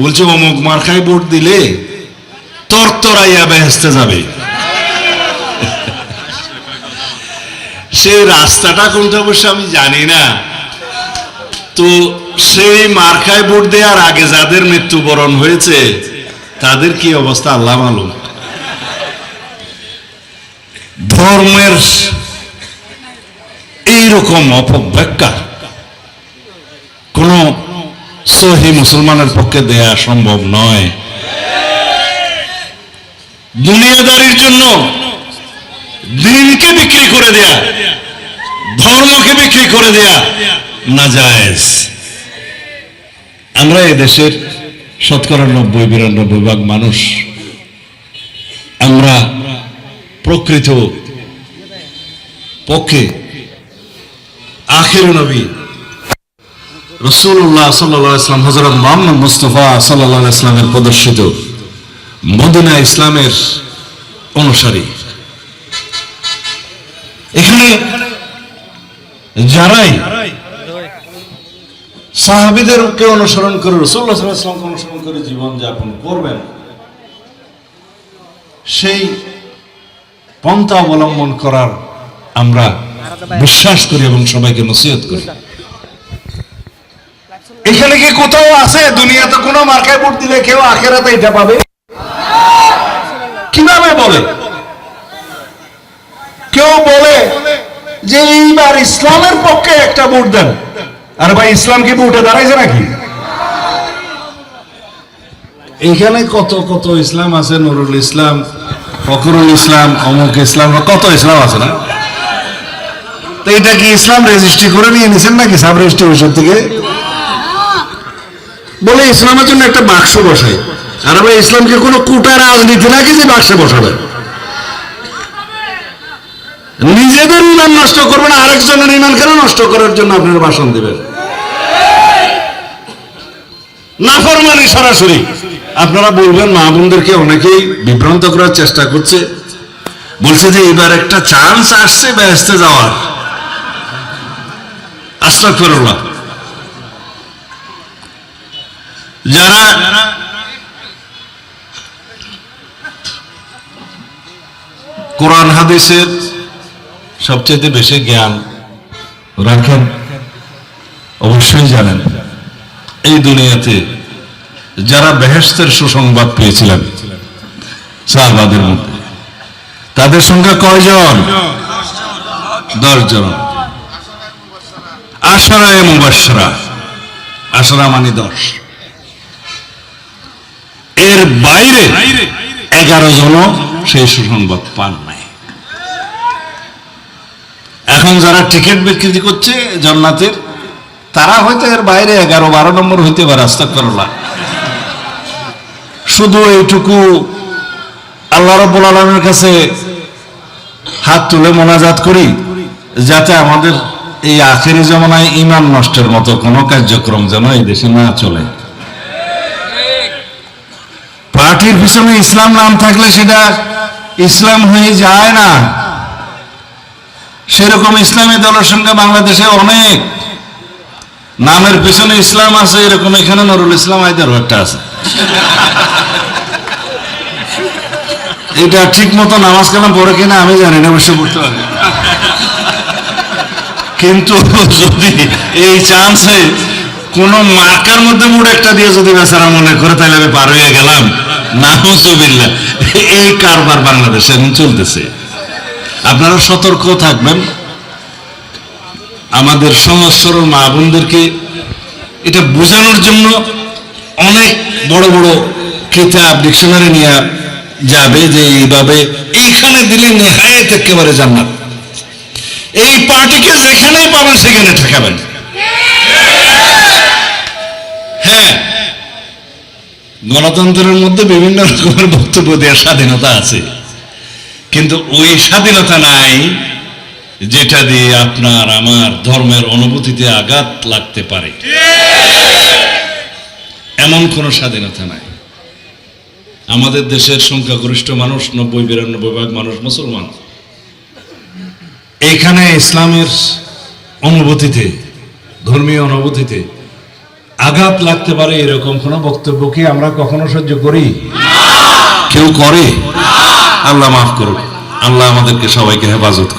বলছে, অমুক মার্কায় ভোট দিলে তরতরাইয়া বেহেস্তে যাবে। সেই রাস্তাটা কোনটা অবশ্য আমি জানি না। তো সেই মার্কায় ভোট দেওয়ার আগে যাদের মৃত্যুবরণ হয়েছে, তাদের কি অবস্থা আল্লাহ মালুম? ধর্মের এইরকম অপব্যাখ্যা কোন সহি মুসলমানের পক্ষে দেয়া সম্ভব নয়। দুনিয়াদারির জন্য দিনকে বিক্রি করে দেয়া, ধর্মকে বিক্রি করে দেয়া না জায়েজ আমরা এদেশের শতকরা নব্বই, বিরানব্বই ভাগ মানুষ, আমরা প্রকৃত পক্ষে আখের নবী রসুল্লাহ সাল্লাম হজরত মোহাম্মদ মুস্তফা সাল্লাহ ইসলামের প্রদর্শিত মদিনা ইসলামের অনুসারী। এখানে যারাই অনুসরণ করে রসুল্লাহ অনুসরণ করে জীবন যাপন করবেন, সেই পন্থা অবলম্বন করার আমরা বিশ্বাস করি এবং সবাইকে নসিহত করি। এখানে কি কোথাও আছে? দুনিয়াতে কোনো মার্কায় ভোট দিলে কেউ আখেরাতে এটা পাবে? কীভাবে বলে? কেউ বলে যে এইবার ইসলামের পক্ষে একটা ভোট দেন। আর ভাই, ইসলাম কি ভোটে দাঁড়াইছে নাকি? এখানে কত কত ইসলাম আছে? নুরুল ইসলাম, ফখরুল ইসলাম, অমুক ইসলাম, কত ইসলাম আছে না? তো এটা কি ইসলাম রেজিস্ট্রি করে নিয়ে নিছেন নাকি সাব রেজিস্ট্রি থেকে? বলে ইসলামের জন্য একটা বাক্স বসাই আর ভাই ইসলামকে কোনো কুটা রাজনীতি নাকি যে বাক্সে বসাবে? নিজেদের ইমান নষ্ট করবেন, আরেকজনের ইমান কেন নষ্ট করার জন্য আপনার ভাষণ দিবেন। নাফরমানি সরাসরি। আপনারা বলবেন, মা বোনদেরকে অনেকেই বিভ্রান্ত করার চেষ্টা করছে। বলছে যে, এবার একটা চান্স আসছে ব্যস্তে যাওয়ার। আস্তাগফিরুল্লাহ। যারা কোরআন, হাদিসের সবচেয়ে বেশি জ্ঞান রাখেন, অবশ্যই জানেন, এই দুনিয়াতে যারা বেহেস্তের সুসংবাদ পেয়েছিলেন সাহাবাদের মধ্যে, তাদের সংখ্যা কয়জন? দশ জন আশারায় মুবাসরা আশারা মানে দশ। এর বাইরে এগারো জন সেই সুসংবাদ পান নাই। এখন যারা টিকিট বিক্রি করছে জান্নাতের তারা হয়তো এর বাইরে এগারো বারো নম্বর হইতে পারে আস্তাক করলা। শুধু এইটুকু আল্লাহ রব্বুল আলমের কাছে হাত তুলে মোনাজাত করি যাতে আমাদের এই আখেরি জমানায় ইমান নষ্টের মতো কোনো কার্যক্রম যেন এই দেশে না চলে। পার্টির পিছনে ইসলাম নাম থাকলে সেটা ইসলাম হয়ে যায় না। সেরকম ইসলামী দলের সঙ্গে বাংলাদেশে অনেক নামের পিছনে ইসলাম আছে, এরকম এখানে নুরুল ইসলাম আইদারও একটা আছে। এটা ঠিক মতো নামাজ কালাম পড়ে কিনা আমি জানি না, অবশ্য পড়তে পারি কিন্তু যদি এই চান্সে কোন মার্কার মধ্যে মুড একটা দিয়ে যদি বেচারা মনে করে, তাহলে আমি পার হয়ে গেলাম। নাহজুবিল্লাহ এই কারবার বাংলাদেশে এখন চলতেছে। আপনারা সতর্ক থাকবেন। আমাদের সরল মা বোনদেরকে এটা বোঝানোর জন্য অনেক বড় বড় কিতাব, ডিকশনারি নিয়ে যাবে যে এইভাবে এইখানে দিলে নেহায়েত একেবারে জান্নাত। এই পার্টিকে যেখানেই পাবেন, সেখানে ঠেকাবেন। হ্যাঁ। গণতন্ত্রের মধ্যে বিভিন্ন রকমের বক্তব্য দেওয়ার স্বাধীনতা আছে। কিন্তু ওই স্বাধীনতা নাই যেটা দিয়ে আপনার আমার ধর্মের অনুভূতিতে আঘাত লাগতে পারে। এমন কোনো স্বাধীনতা নাই। আমাদের দেশের সংখ্যাগরিষ্ঠ মানুষ, নব্বই, বিরানব্বই ভাগ মানুষ মুসলমান। এখানে ইসলামের অনুভূতিতে, ধর্মীয় অনুভূতিতে আঘাত লাগতে পারে এরকম কোনো বক্তব্য কি আমরা কখনো সহ্য করি? কেউ করে? আল্লাহ মাফ করুক। আল্লাহ আমাদেরকে সবাইকে হেফাজত